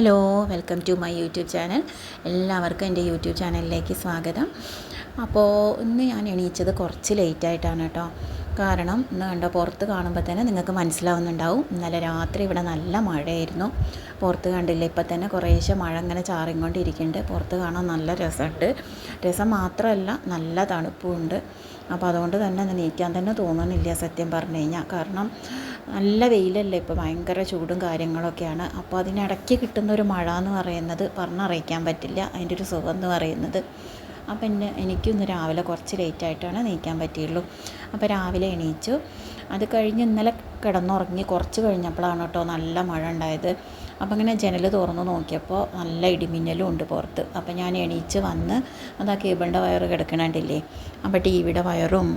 Hello welcome to my YouTube channel എല്ലാവർക്കും എന്റെ YouTube ചാനലിലേക്ക് സ്വാഗതം. അപ്പോൾ ഇന്ന് ഞാൻ എണീച്ചത് കുറച്ച് ലേറ്റായിട്ടാണ് കേട്ടോ. കാരണം ഇന്ന് കണ്ടോ പുറത്ത് കാണുമ്പോൾ തന്നെ നിങ്ങൾക്ക് മനസ്സിലാവുന്നുണ്ടാവും. ഇന്നലെ രാത്രി ഇവിടെ നല്ല മഴയായിരുന്നു. പുറത്ത് കണ്ടില്ല ഇപ്പം തന്നെ കുറേശ്ശെ മഴ ഇങ്ങനെ ചാറിക്കൊണ്ടിരിക്കുന്നുണ്ട് പുറത്ത് കാണാൻ നല്ല രസമുണ്ട്. രസം മാത്രമല്ല നല്ല തണുപ്പുമുണ്ട് അപ്പോൾ അതുകൊണ്ട് തന്നെ നീക്കാൻ തന്നെ തോന്നുന്നില്ല സത്യം പറഞ്ഞു കഴിഞ്ഞാൽ കാരണം നല്ല വെയിലല്ലേ ഇപ്പോൾ ഭയങ്കര ചൂടും കാര്യങ്ങളൊക്കെയാണ്. അപ്പോൾ അതിനിടയ്ക്ക് കിട്ടുന്ന ഒരു മഴ എന്ന് പറയുന്നത് പറഞ്ഞറിയിക്കാൻ പറ്റില്ല. അതിന്റെ ഒരു സുഖം എന്ന് പറയുന്നത് അപ്പം എന്നെ എനിക്കിന്ന് രാവിലെ കുറച്ച് ലേറ്റായിട്ടാണ് നീക്കാൻ പറ്റിയുള്ളൂ. അപ്പോൾ രാവിലെ എണീച്ചു. അത് കഴിഞ്ഞ് ഇന്നലെ കിടന്നുറങ്ങി കുറച്ച് കഴിഞ്ഞപ്പോഴാണ് കേട്ടോ നല്ല മഴ ഉണ്ടായത്. അപ്പോൾ അങ്ങനെ ജനൽ തുറന്ന് നോക്കിയപ്പോൾ നല്ല ഇടിമിന്നലും ഉണ്ട് പുറത്ത്. അപ്പോൾ ഞാൻ എണീച്ച് വന്ന് അതാ കേബിളിന്റെ വയറ് കിടക്കണണ്ടില്ലേ? അപ്പോൾ ടി വിയുടെ വയറും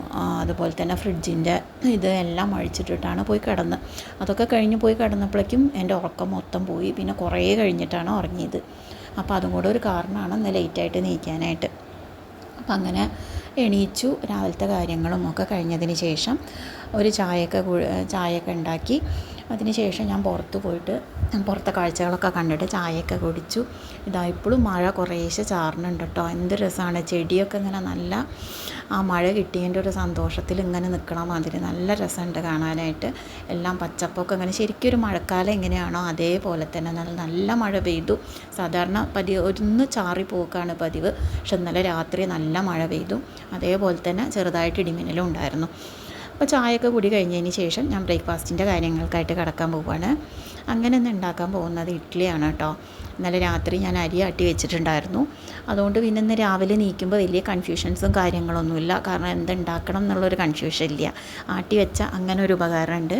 അതുപോലെ തന്നെ ഫ്രിഡ്ജിന്റെ ഇത് എല്ലാം അഴിച്ചിട്ടിട്ടാണ് പോയി കിടന്ന്. അതൊക്കെ കഴിഞ്ഞ് പോയി കിടന്നപ്പോഴേക്കും എന്റെ ഉറക്കം മൊത്തം പോയി. പിന്നെ കുറേ കഴിഞ്ഞിട്ടാണ് ഉറങ്ങിയത്. അപ്പോൾ അതും കൂടെ ഒരു കാരണമാണ് ഇന്ന് ലേറ്റായിട്ട് നീക്കാനായിട്ട്. അപ്പം അങ്ങനെ എണീച്ചു. രാവിലത്തെ കാര്യങ്ങളും ഒക്കെ കഴിഞ്ഞതിന് ശേഷം ഒരു ചായയൊക്കെ ചായയൊക്കെ ഉണ്ടാക്കി. അതിന് ശേഷം ഞാൻ പുറത്ത് പോയിട്ട് പുറത്തെ കാഴ്ചകളൊക്കെ കണ്ടിട്ട് ചായയൊക്കെ കുടിച്ചു. ഇതാ ഇപ്പോഴും മഴ കുറേശ്ശെ ചാറിനുണ്ട് കേട്ടോ. എന്ത് രസമാണ്. ചെടിയൊക്കെ ഇങ്ങനെ നല്ല ആ മഴ കിട്ടിയതിന്റെ ഒരു സന്തോഷത്തിൽ ഇങ്ങനെ നിൽക്കണ മാതിരി നല്ല രസമുണ്ട് കാണാനായിട്ട്. എല്ലാം പച്ചപ്പൊക്കെ ഇങ്ങനെ ശരിക്കും ഒരു മഴക്കാലം എങ്ങനെയാണോ അതേപോലെ തന്നെ നല്ല നല്ല മഴ പെയ്തു. സാധാരണ പതിവ് ഒന്ന് ചാറി പോക്കാണ് പതിവ്. പക്ഷെ ഇന്നലെ രാത്രി നല്ല മഴ പെയ്തു. അതേപോലെ തന്നെ ചെറുതായിട്ട് ഇടിമിന്നലും ഉണ്ടായിരുന്നു. അപ്പോൾ ചായയൊക്കെ കൂടി കഴിഞ്ഞതിന് ശേഷം ഞാൻ ബ്രേക്ക്ഫാസ്റ്റിന്റെ കാര്യങ്ങൾക്കായിട്ട് കിടക്കാൻ പോവുകയാണ് അങ്ങനെ ഇന്ന് ഉണ്ടാക്കാൻ പോകുന്നത് ഇഡ്ഡലിയാണ് കേട്ടോ. ഇന്നലെ രാത്രി ഞാൻ അരി ആട്ടി വെച്ചിട്ടുണ്ടായിരുന്നു. അതുകൊണ്ട് പിന്നെ ഇന്ന് രാവിലെ നീക്കുമ്പോൾ വലിയ കൺഫ്യൂഷൻസും കാര്യങ്ങളൊന്നുമില്ല. കാരണം എന്തുണ്ടാക്കണം എന്നുള്ളൊരു കൺഫ്യൂഷൻ ഇല്ല ആട്ടി വെച്ച അങ്ങനെ ഒരു ഉപകാരമുണ്ട്.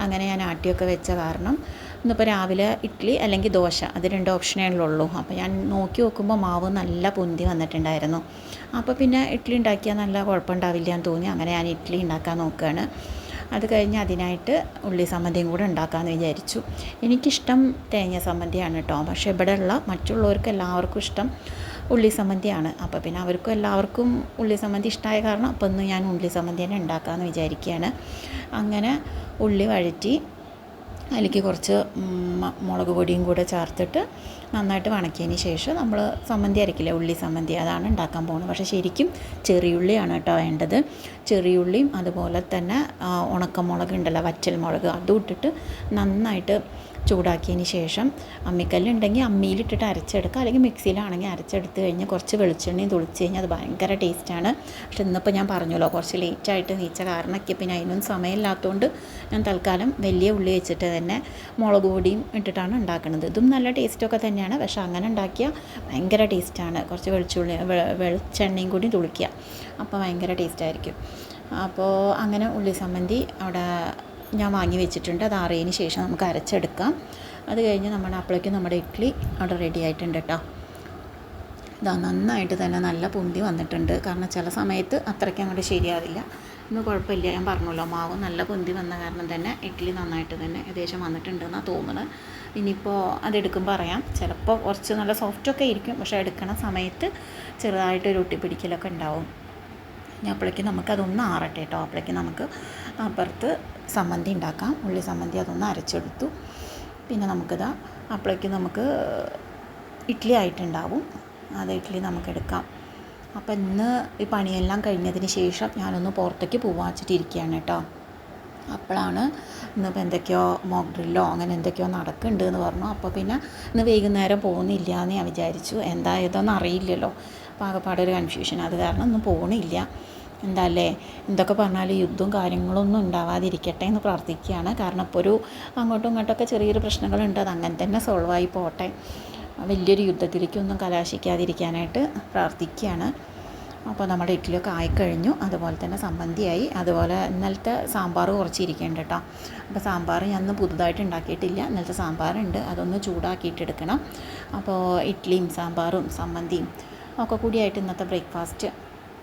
അങ്ങനെ ഞാൻ ആട്ടിയൊക്കെ വെച്ച കാരണം ഇന്നിപ്പോൾ രാവിലെ ഇഡ്ഡലി അല്ലെങ്കിൽ ദോശ അത് രണ്ട് ഓപ്ഷനേ ഉള്ളൂ. അപ്പോൾ ഞാൻ നോക്കി നോക്കുമ്പോൾ മാവ് നല്ല പൊന്തി വന്നിട്ടുണ്ടായിരുന്നു. അപ്പോൾ പിന്നെ ഇഡ്ഡലി ഉണ്ടാക്കിയാൽ നല്ല കുഴപ്പമുണ്ടാവില്ല എന്ന് തോന്നി. അങ്ങനെ ഞാൻ ഇഡ്ഡലി ഉണ്ടാക്കാൻ നോക്കുകയാണ് അത് കഴിഞ്ഞ് അതിനായിട്ട് ഉള്ളി സമ്മന്തിയും കൂടെ ഉണ്ടാക്കാമെന്ന് വിചാരിച്ചു. എനിക്കിഷ്ടം തേങ്ങ സമ്മന്തിയാണ് കേട്ടോ പക്ഷേ ഇവിടെയുള്ള മറ്റുള്ളവർക്ക് എല്ലാവർക്കും ഇഷ്ടം ഉള്ളി സമ്മന്തിയാണ് അപ്പോൾ പിന്നെ അവർക്കും എല്ലാവർക്കും ഉള്ളി സമ്മന്തി ഇഷ്ടമായ കാരണം അപ്പോൾ ഇന്ന് ഞാൻ ഉള്ളി സമ്മന്തി തന്നെ ഉണ്ടാക്കാമെന്ന് വിചാരിക്കുകയാണ് അങ്ങനെ ഉള്ളി വഴറ്റി അതിലേക്ക് കുറച്ച് മുളക് പൊടിയും കൂടെ ചേർത്തിട്ട് നന്നായിട്ട് വണക്കിയതിന് ശേഷം നമ്മൾ സമ്മന്തി അരക്കില്ലേ ഉള്ളി സമ്മന്തി അതാണ് ഉണ്ടാക്കാൻ പോകുന്നത്. പക്ഷേ ശരിക്കും ചെറിയുള്ളിയാണ് കേട്ടോ വേണ്ടത്. ചെറിയുള്ളിയും അതുപോലെ തന്നെ ഉണക്കമുളക് ഉണ്ടല്ലോ വറ്റൽ മുളക് അതും ഇട്ടിട്ട് നന്നായിട്ട് ചൂടാക്കിയതിന് ശേഷം അമ്മിക്കല്ലുണ്ടെങ്കിൽ അമ്മിയിലിട്ടിട്ട് അരച്ചെടുക്കുക. അല്ലെങ്കിൽ മിക്സിയിലാണെങ്കിൽ അരച്ചെടുത്ത് കഴിഞ്ഞ് കുറച്ച് വെളിച്ചെണ്ണയും തുളിച്ച് കഴിഞ്ഞാൽ അത് ഭയങ്കര ടേസ്റ്റാണ്. പക്ഷെ ഇന്നിപ്പോൾ ഞാൻ പറഞ്ഞല്ലോ കുറച്ച് ലേറ്റായിട്ട് നീച്ച കാരണമൊക്കെ പിന്നെ അതിനൊന്നും സമയമില്ലാത്തതുകൊണ്ട് ഞാൻ തൽക്കാലം വലിയ ഉള്ളി വെച്ചിട്ട് തന്നെ മുളക് പൊടിയും ഇട്ടിട്ടാണ് ഉണ്ടാക്കുന്നത്. ഇതും നല്ല ടേസ്റ്റൊക്കെ തന്നെയാണ്. പക്ഷെ അങ്ങനെ ഉണ്ടാക്കിയാൽ ഭയങ്കര ടേസ്റ്റാണ്. കുറച്ച് വെളിച്ചുള്ളി വെളിച്ചെണ്ണയും കൂടി തുളിക്കുക. അപ്പോൾ ഭയങ്കര ടേസ്റ്റായിരിക്കും. അപ്പോൾ അങ്ങനെ ഉള്ളി സമ്മന്തി അവിടെ ഞാൻ വാങ്ങി വെച്ചിട്ടുണ്ട്. അത് ആറിയതിന് ശേഷം നമുക്ക് അരച്ചെടുക്കാം. അത് കഴിഞ്ഞ് നമ്മുടെ അപ്പോഴേക്കും നമ്മുടെ ഇഡ്ഡലി അവിടെ റെഡി ആയിട്ടുണ്ട് കേട്ടോ ഇതാ നന്നായിട്ട് തന്നെ നല്ല പൊന്തി വന്നിട്ടുണ്ട്. കാരണം ചില സമയത്ത് അത്രയ്ക്ക് അങ്ങോട്ട് ശരിയാവില്ല. ഇന്ന് കുഴപ്പമില്ല. ഞാൻ പറഞ്ഞല്ലോ മാവ് നല്ല പൊന്തി വന്ന കാരണം തന്നെ ഇഡ്ഡലി നന്നായിട്ട് തന്നെ ഏകദേശം വന്നിട്ടുണ്ടെന്നാണ് തോന്നുന്നത് ഇനിയിപ്പോൾ അതെടുക്കുമ്പോൾ പറയാം. ചിലപ്പോൾ കുറച്ച് നല്ല സോഫ്റ്റൊക്കെ ഇരിക്കും പക്ഷേ എടുക്കണ സമയത്ത് ചെറുതായിട്ടൊരു ഒട്ടിപ്പിടിക്കലൊക്കെ ഉണ്ടാവും. ഞാൻ അപ്പോഴേക്കും നമുക്കതൊന്ന് ആറട്ടെ കേട്ടോ അപ്പോഴേക്കും നമുക്ക് അപ്പുറത്ത് സമ്മന്തി ഉണ്ടാക്കാം. ഉള്ളി സമ്മന്തി അതൊന്ന് അരച്ചെടുത്തു. പിന്നെ നമുക്കിതാ അപ്പോഴേക്ക് നമുക്ക് ഇഡ്ഡലി ആയിട്ടുണ്ടാവും. അത് ഇഡ്ഡലി നമുക്കെടുക്കാം. അപ്പം ഇന്ന് ഈ പണിയെല്ലാം കഴിഞ്ഞതിന് ശേഷം ഞാനൊന്ന് പുറത്തേക്ക് പോവാ വെച്ചിട്ടിരിക്കുകയാണ് കേട്ടോ. അപ്പോഴാണ് ഇന്നിപ്പോൾ എന്തൊക്കെയോ മോക്ക് ഡ്രില്ലോ അങ്ങനെ എന്തൊക്കെയോ നടക്കുന്നുണ്ട് എന്ന് പറഞ്ഞു. അപ്പോൾ പിന്നെ ഇന്ന് വൈകുന്നേരം പോകുന്നില്ല എന്ന് ഞാൻ വിചാരിച്ചു. എന്താ ഏതോന്ന് അറിയില്ലല്ലോ അപ്പോൾ ആകെപ്പാടെ ഒരു കൺഫ്യൂഷൻ അത് കാരണം ഒന്നും പോകണില്ല എന്താ അല്ലേ എന്തൊക്കെ പറഞ്ഞാലും യുദ്ധവും കാര്യങ്ങളൊന്നും ഉണ്ടാവാതിരിക്കട്ടെ എന്ന് പ്രാർത്ഥിക്കുകയാണ്. കാരണം ഇപ്പോൾ ഒരു അങ്ങോട്ടും ഇങ്ങോട്ടൊക്കെ ചെറിയൊരു പ്രശ്നങ്ങളുണ്ട്. അത് അങ്ങനെ തന്നെ സോൾവായി പോട്ടെ. വലിയൊരു യുദ്ധത്തിലേക്കൊന്നും കലാശിക്കാതിരിക്കാനായിട്ട് പ്രാർത്ഥിക്കുകയാണ്. അപ്പോൾ നമ്മുടെ ഇഡ്ഡലിയൊക്കെ ആയിക്കഴിഞ്ഞു. അതുപോലെ തന്നെ സമ്മന്തിയായി അതുപോലെ ഇന്നലത്തെ സാമ്പാർ കുറച്ച് ഇരിക്കുന്നുണ്ട് കേട്ടോ. അപ്പോൾ സാമ്പാർ ഞാൻ ഇന്ന് പുതുതായിട്ട് ഉണ്ടാക്കിയിട്ടില്ല. ഇന്നലത്തെ സാമ്പാറുണ്ട്. അതൊന്ന് ചൂടാക്കിയിട്ട് എടുക്കണം. അപ്പോൾ ഇഡ്ഡലിയും സാമ്പാറും സമ്മന്തിയും ഒക്കെ കൂടിയായിട്ട് ഇന്നത്തെ ബ്രേക്ക്ഫാസ്റ്റ്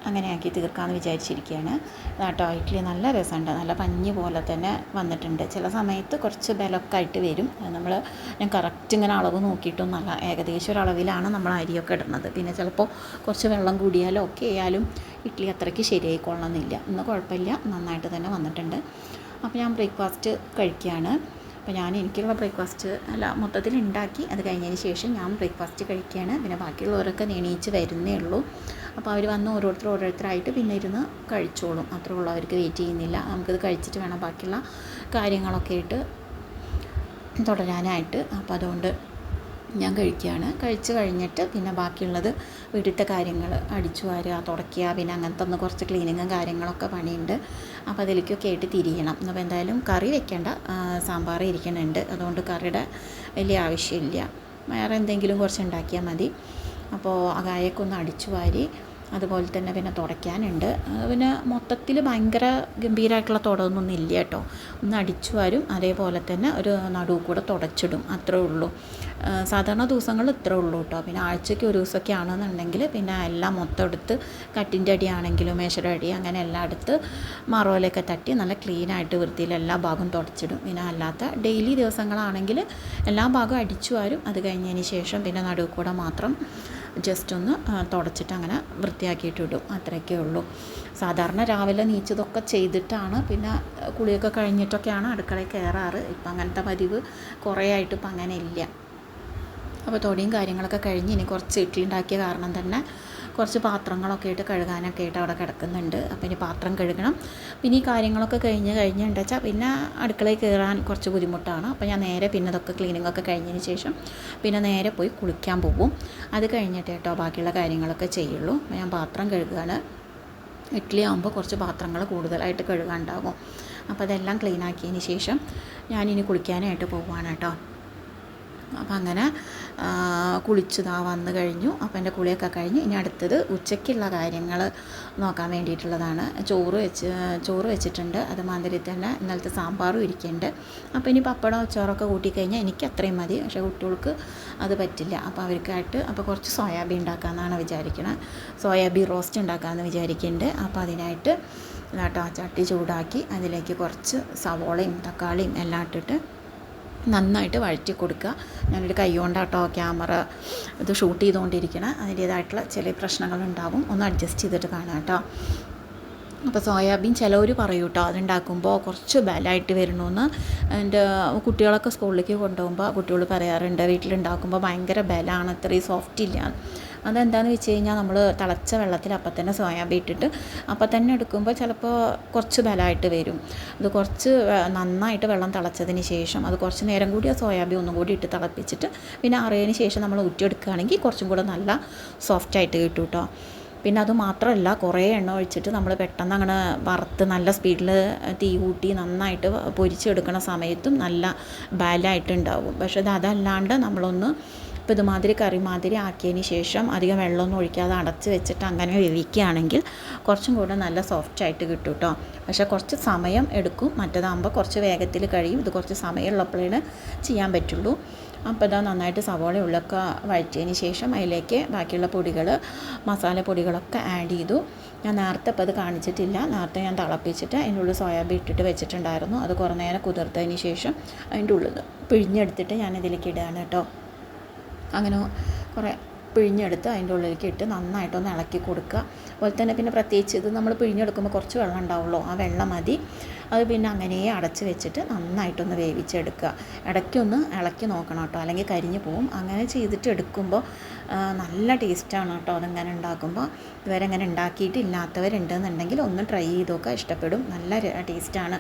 അങ്ങനെ ആക്കി തീർക്കാമെന്ന് വിചാരിച്ചിരിക്കുകയാണ് കേട്ടോ ഇഡ്ഡലി നല്ല രസമുണ്ട്. നല്ല പഞ്ഞി പോലെ തന്നെ വന്നിട്ടുണ്ട്. ചില സമയത്ത് കുറച്ച് ബലമൊക്കെ ആയിട്ട് വരും. നമ്മൾ ഞാൻ കറക്റ്റ് ഇങ്ങനെ അളവ് നോക്കിയിട്ടും നല്ല ഏകദേശം ഒരു അളവിലാണ് നമ്മൾ അരിയൊക്കെ ഇടുന്നത്. പിന്നെ ചിലപ്പോൾ കുറച്ച് വെള്ളം കൂടിയാലോ ഒക്കെ ആയാലും ഇഡ്ഡലി അത്രയ്ക്ക് ശരിയായിക്കൊള്ളണമെന്നില്ല. ഇന്ന് കുഴപ്പമില്ല. നന്നായിട്ട് തന്നെ വന്നിട്ടുണ്ട്. അപ്പോൾ ഞാൻ ബ്രേക്ക്ഫാസ്റ്റ് കഴിക്കുകയാണ്. അപ്പോൾ ഞാൻ എനിക്കുള്ള ബ്രേക്ക്ഫാസ്റ്റ് അല്ല മൊത്തത്തിൽ ഉണ്ടാക്കി അത് കഴിഞ്ഞതിന് ശേഷം ഞാൻ ബ്രേക്ക്ഫാസ്റ്റ് കഴിക്കുകയാണ്. പിന്നെ ബാക്കിയുള്ളവരൊക്കെ എണീച്ച് വരുന്നേ ഉള്ളൂ. അപ്പോൾ അവർ വന്ന് ഓരോരുത്തർ ഓരോരുത്തരായിട്ട് പിന്നെ ഇരുന്ന് കഴിച്ചോളും. അത്രേ ഉള്ളൂ അവർക്ക് വെയിറ്റ് ചെയ്യുന്നില്ല. നമുക്കത് കഴിച്ചിട്ട് വേണം ബാക്കിയുള്ള കാര്യങ്ങളൊക്കെ ആയിട്ട് തുടരാനായിട്ട്. അപ്പോൾ അതുകൊണ്ട് ഞാൻ കഴിക്കുകയാണ്. കഴിച്ച് കഴിഞ്ഞിട്ട് പിന്നെ ബാക്കിയുള്ളത് വീട്ടിലത്തെ കാര്യങ്ങൾ അടിച്ചു വാരുക തുടയ്ക്കുക പിന്നെ അങ്ങനത്തെ ഒന്ന് കുറച്ച് ക്ലീനിങ്ങും കാര്യങ്ങളൊക്കെ പണിയുണ്ട്. അപ്പോൾ അതിലേക്കൊക്കെ ആയിട്ട് തിരിയണം. അപ്പോൾ എന്തായാലും കറി വെക്കേണ്ട സാമ്പാർ ഇരിക്കുന്നുണ്ട്. അതുകൊണ്ട് കറിയുടെ വലിയ ആവശ്യമില്ല. വേറെ എന്തെങ്കിലും കുറച്ച് ഉണ്ടാക്കിയാൽ മതി. അപ്പോൾ ആ കായൊക്കെ ഒന്ന് അടിച്ചു വാരി അതുപോലെ തന്നെ പിന്നെ തുടയ്ക്കാനുണ്ട്. പിന്നെ മൊത്തത്തിൽ ഭയങ്കര ഗംഭീരമായിട്ടുള്ള തുടമൊന്നും ഇല്ല കേട്ടോ. ഒന്ന് അടിച്ചു വരും അതേപോലെ തന്നെ ഒരു നടു കൂടെ തുടച്ചിടും അത്രേ ഉള്ളൂ. സാധാരണ ദിവസങ്ങളിൽ ഇത്രേ ഉള്ളൂ കേട്ടോ. പിന്നെ ആഴ്ചയ്ക്ക് ഒരു ദിവസമൊക്കെ ആണെന്നുണ്ടെങ്കിൽ പിന്നെ എല്ലാം മൊത്തം എടുത്ത് കട്ടിന്റെ അടിയാണെങ്കിലും മേശയുടെ അടി അങ്ങനെ എല്ലാം എടുത്ത് മറോലൊക്കെ തട്ടി നല്ല ക്ലീനായിട്ട് വൃത്തിയിൽ എല്ലാ ഭാഗവും തുടച്ചിടും. പിന്നെ അല്ലാത്ത ഡെയിലി ദിവസങ്ങളാണെങ്കിൽ എല്ലാ ഭാഗവും അടിച്ചു വരും. അത് കഴിഞ്ഞതിന് ശേഷം പിന്നെ നടുവ് കൂടെ മാത്രം ജസ്റ്റ് ഒന്ന് തുടച്ചിട്ട് അങ്ങനെ വൃത്തിയാക്കിയിട്ട് ഇടും. അത്രയൊക്കെ ഉള്ളൂ. സാധാരണ രാവിലെ നീച്ചതൊക്കെ ചെയ്തിട്ടാണ്. പിന്നെ കുളിയൊക്കെ കഴിഞ്ഞിട്ടൊക്കെയാണ് അടുക്കളയിൽ കയറാറ്. ഇപ്പം അങ്ങനത്തെ പതിവ് കുറേ ആയിട്ട് ഇപ്പം അങ്ങനെ ഇല്ല. അപ്പോൾ തൊടിയും കാര്യങ്ങളൊക്കെ കഴിഞ്ഞ് ഇനി കുറച്ച് ഇഡ്ഡലി ഉണ്ടാക്കിയ കാരണം തന്നെ കുറച്ച് പാത്രങ്ങളൊക്കെ ആയിട്ട് കഴുകാനൊക്കെ ആയിട്ട് അവിടെ കിടക്കുന്നുണ്ട്. അപ്പോൾ ഇനി പാത്രം കഴുകണം. പിന്നെ ഈ കാര്യങ്ങളൊക്കെ കഴിഞ്ഞ് കഴിഞ്ഞിട്ട് വെച്ചാൽ പിന്നെ അടുക്കളയിൽ കയറാൻ കുറച്ച് ബുദ്ധിമുട്ടാണ്. അപ്പോൾ ഞാൻ നേരെ പിന്നെ ഇതൊക്കെ ക്ലീനിങ് ഒക്കെ കഴിഞ്ഞതിന് ശേഷം പിന്നെ നേരെ പോയി കുളിക്കാൻ പോകും അത് കഴിഞ്ഞിട്ട് കേട്ടോ ബാക്കിയുള്ള കാര്യങ്ങളൊക്കെ ചെയ്യുള്ളൂ. ഞാൻ പാത്രം കഴുകുകയാണ് ഇഡ്ഡലി ആകുമ്പോൾ കുറച്ച് പാത്രങ്ങൾ കൂടുതലായിട്ട് കഴുകാനുണ്ടാകും അപ്പോൾ അതെല്ലാം ക്ലീൻ ആക്കിയതിന് ശേഷം ഞാനിനി കുളിക്കാനായിട്ട് പോവുകയാണ് കേട്ടോ. അപ്പം അങ്ങനെ കുളിച്ചു താ വന്ന് കഴിഞ്ഞു. അപ്പം എന്റെ കുളിയൊക്കെ കഴിഞ്ഞ് ഇനി അടുത്തത് ഉച്ചയ്ക്കുള്ള കാര്യങ്ങൾ നോക്കാൻ വേണ്ടിയിട്ടുള്ളതാണ്. ചോറ് വെച്ച് ചോറ് വെച്ചിട്ടുണ്ട്. അത് തന്നെ ഇന്നലത്തെ സാമ്പാറും ഇരിക്കുന്നുണ്ട്. അപ്പോൾ ഇനി പപ്പടം ചോറൊക്കെ കൂട്ടിക്കഴിഞ്ഞാൽ എനിക്ക് അത്രയും മതി. പക്ഷേ കുട്ടികൾക്ക് അത് പറ്റില്ല. അപ്പോൾ അവർക്കായിട്ട് അപ്പോൾ കുറച്ച് സോയാബീൻ ഉണ്ടാക്കാമെന്നാണ് വിചാരിക്കുന്നത് സോയാബീൻ റോസ്റ്റ് ഉണ്ടാക്കാമെന്ന് വിചാരിക്കുന്നുണ്ട്. അപ്പോൾ അതിനായിട്ട് ചട്ടി ചൂടാക്കി അതിലേക്ക് കുറച്ച് സവോളയും തക്കാളിയും എല്ലാം ഇട്ടിട്ട് നന്നായിട്ട് വഴറ്റി കൊടുക്കുക. ഞാനൊരു കൈ കൊണ്ടാട്ടോ ക്യാമറ ഇത് ഷൂട്ട് ചെയ്തുകൊണ്ടിരിക്കണം. അതിന്റേതായിട്ടുള്ള ചില പ്രശ്നങ്ങളുണ്ടാവും. ഒന്ന് അഡ്ജസ്റ്റ് ചെയ്തിട്ട് കാണാം കേട്ടോ. അപ്പോൾ സോയാബീൻ ചിലവർ പറയും കേട്ടോ അതുണ്ടാക്കുമ്പോൾ കുറച്ച് ബലമായിട്ട് വരണമെന്ന്. എന്റെ കുട്ടികളൊക്കെ സ്കൂളിലേക്ക് കൊണ്ടുപോകുമ്പോൾ കുട്ടികൾ പറയാറുണ്ട് വീട്ടിലുണ്ടാക്കുമ്പോൾ ഭയങ്കര ബലമാണ് അത്രയും സോഫ്റ്റ് ഇല്ല. അതെന്താണെന്ന് വെച്ച് കഴിഞ്ഞാൽ നമ്മൾ തിളച്ച വെള്ളത്തിൽ അപ്പം തന്നെ സോയാബീൻ ഇട്ടിട്ട് അപ്പം തന്നെ എടുക്കുമ്പോൾ ചിലപ്പോൾ കുറച്ച് ബലമായിട്ട് വരും. അത് കുറച്ച് നന്നായിട്ട് വെള്ളം തിളച്ചതിന് ശേഷം അത് കുറച്ച് നേരം കൂടി ആ സോയാബീൻ ഒന്നും കൂടി ഇട്ട് തിളപ്പിച്ചിട്ട് പിന്നെ അറിയതിന് ശേഷം നമ്മൾ ഊറ്റിയെടുക്കുകയാണെങ്കിൽ കുറച്ചും കൂടെ നല്ല സോഫ്റ്റായിട്ട് കിട്ടും കേട്ടോ പിന്നെ അത് മാത്രമല്ല കുറേ എണ്ണ ഒഴിച്ചിട്ട് നമ്മൾ പെട്ടെന്ന് അങ്ങനെ വറുത്ത് നല്ല സ്പീഡിൽ തീ കൂട്ടി നന്നായിട്ട് പൊരിച്ചെടുക്കുന്ന സമയത്തും നല്ല ബാലായിട്ടുണ്ടാവും പക്ഷേ അത് അതല്ലാണ്ട് നമ്മളൊന്ന് ഇപ്പോൾ ഇതുമാതിരി കറി മാതിരി ആക്കിയതിന് ശേഷം അധികം വെള്ളമൊന്നും ഒഴിക്കാതെ അടച്ച് വെച്ചിട്ട് അങ്ങനെ വേവിക്കുകയാണെങ്കിൽ കുറച്ചും കൂടെ നല്ല സോഫ്റ്റ് ആയിട്ട് കിട്ടും കേട്ടോ പക്ഷേ കുറച്ച് സമയം എടുക്കും. മറ്റേതാകുമ്പോൾ കുറച്ച് വേഗത്തിൽ കഴിയും. ഇത് കുറച്ച് സമയമുള്ളപ്പോഴേ ചെയ്യാൻ പറ്റുള്ളൂ. അപ്പോൾ ഇതാ നന്നായിട്ട് സവോള ഉള്ളൊക്കെ വഴറ്റിയതിന് ശേഷം അതിലേക്ക് ബാക്കിയുള്ള പൊടികൾ മസാല പൊടികളൊക്കെ ആഡ് ചെയ്തു. ഞാൻ നേരത്തെ ഇപ്പോൾ അത് കാണിച്ചിട്ടില്ല. നേരത്തെ ഞാൻ തിളപ്പിച്ചിട്ട് അതിന്റെ ഉള്ളിൽ സോയാബീൻ ഇട്ടിട്ട് വെച്ചിട്ടുണ്ടായിരുന്നു. അത് കുറേ നേരം കുതിർത്തതിന് ശേഷം അതിന്റെ ഉള്ളിൽ പിഴിഞ്ഞെടുത്തിട്ട് ഞാൻ ഇതിലേക്ക് ഇടുകയാണ് കേട്ടോ അങ്ങനെ കുറേ പിഴിഞ്ഞെടുത്ത് അതിന്റെ ഉള്ളിലേക്ക് ഇട്ട് നന്നായിട്ടൊന്ന് ഇളക്കി കൊടുക്കുക. അതുപോലെ തന്നെ പിന്നെ പ്രത്യേകിച്ച് ഇത് നമ്മൾ പിഴിഞ്ഞെടുക്കുമ്പോൾ കുറച്ച് വെള്ളം ഉണ്ടാവുള്ളൂ ആ വെള്ളം മതി. അത് പിന്നെ അങ്ങനെ അടച്ച് വെച്ചിട്ട് നന്നായിട്ടൊന്ന് വേവിച്ചെടുക്കുക. ഇടയ്ക്കൊന്ന് ഇളക്കി നോക്കണം കേട്ടോ. അല്ലെങ്കിൽ കരിഞ്ഞു പോവും. അങ്ങനെ ചെയ്തിട്ട് എടുക്കുമ്പോൾ നല്ല ടേസ്റ്റാണ് കേട്ടോ. അതിങ്ങനെ ഉണ്ടാക്കുമ്പോൾ ഇതുവരെ അങ്ങനെ ഉണ്ടാക്കിയിട്ടില്ലാത്തവരുണ്ടെന്നുണ്ടെങ്കിൽ ഒന്ന് ട്രൈ ചെയ്ത് നോക്കുക. ഇഷ്ടപ്പെടും. നല്ല ടേസ്റ്റാണ്.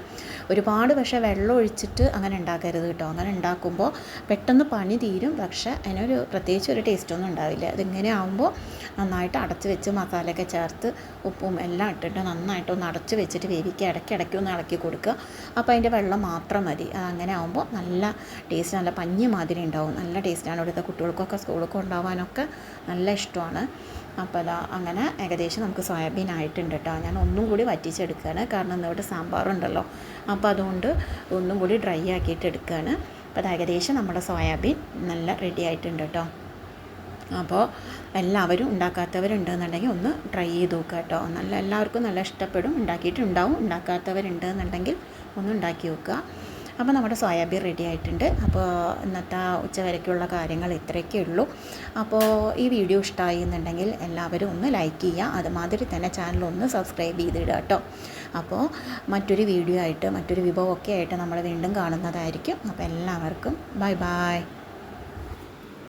ഒരുപാട് പക്ഷേ വെള്ളം ഒഴിച്ചിട്ട് അങ്ങനെ ഉണ്ടാക്കരുത് കേട്ടോ. അങ്ങനെ ഉണ്ടാക്കുമ്പോൾ പെട്ടെന്ന് പണി തീരും. പക്ഷേ അതിനൊരു പ്രത്യേകിച്ച് ഒരു ടേസ്റ്റൊന്നും ഉണ്ടാവില്ല. അതിങ്ങനെ ആകുമ്പോൾ നന്നായിട്ട് അടച്ച് വെച്ച് മസാലയൊക്കെ ചേർത്ത് ഉപ്പും എല്ലാം ഇട്ടിട്ട് നന്നായിട്ടൊന്ന് അടച്ച് വെച്ചിട്ട് വേവിക്കുക. ഇടയ്ക്ക് ഇടയ്ക്ക് ഒന്ന് ഇളക്കി കൊടുക്കുക. അപ്പോൾ അതിന്റെ വെള്ളം മാത്രം മതി. അങ്ങനെ ആകുമ്പോൾ നല്ല ടേസ്റ്റ് നല്ല പഞ്ഞി മാതിരി ഉണ്ടാവും. നല്ല ടേസ്റ്റാണ് ഇവിടുത്തെ കുട്ടികൾക്കൊക്കെ സ്കൂളൊക്കെ കൊണ്ടുപോകാനൊക്കെ നല്ല ഇഷ്ടമാണ്. അപ്പോൾ അതാ അങ്ങനെ ഏകദേശം നമുക്ക് സോയാബീൻ ആയിട്ടുണ്ട് കേട്ടോ. ഞാൻ ഒന്നും കൂടി വറ്റിച്ചെടുക്കുകയാണ്. കാരണം ഇന്നിവിടെ സാമ്പാറുണ്ടല്ലോ. അപ്പോൾ അതുകൊണ്ട് ഒന്നും കൂടി ഡ്രൈ ആക്കിയിട്ട് എടുക്കുകയാണ്. അപ്പോൾ അത് ഏകദേശം നമ്മുടെ സോയാബീൻ നല്ല റെഡി ആയിട്ടുണ്ട് കേട്ടോ. അപ്പോൾ എല്ലാവരും ഉണ്ടാക്കാത്തവരുണ്ടെന്നുണ്ടെങ്കിൽ ഒന്ന് ട്രൈ ചെയ്ത് നോക്കുക കേട്ടോ. നല്ല എല്ലാവർക്കും നല്ല ഇഷ്ടപ്പെടും ഉണ്ടാക്കിയിട്ടുണ്ടാവും ഉണ്ടാക്കാത്തവരുണ്ടെന്നുണ്ടെങ്കിൽ ഒന്ന് ഉണ്ടാക്കി നോക്കുക. അപ്പോൾ നമ്മുടെ സോയാബീൻ റെഡി ആയിട്ടുണ്ട്. അപ്പോൾ ഇന്നത്തെ ഉച്ചവരയ്ക്കുള്ള കാര്യങ്ങൾ ഇത്രയൊക്കെ ഉള്ളൂ. അപ്പോൾ ഈ വീഡിയോ ഇഷ്ടമായി എന്നുണ്ടെങ്കിൽ എല്ലാവരും ഒന്ന് ലൈക്ക് ചെയ്യുക. അതുമാതിരി തന്നെ ചാനൽ ഒന്ന് സബ്സ്ക്രൈബ് ചെയ്തിടുക കേട്ടോ. അപ്പോൾ മറ്റൊരു വീഡിയോ ആയിട്ട് മറ്റൊരു വിഭവമൊക്കെ ആയിട്ട് നമ്മൾ വീണ്ടും കാണുന്നതായിരിക്കും. അപ്പോൾ എല്ലാവർക്കും ബൈ ബൈ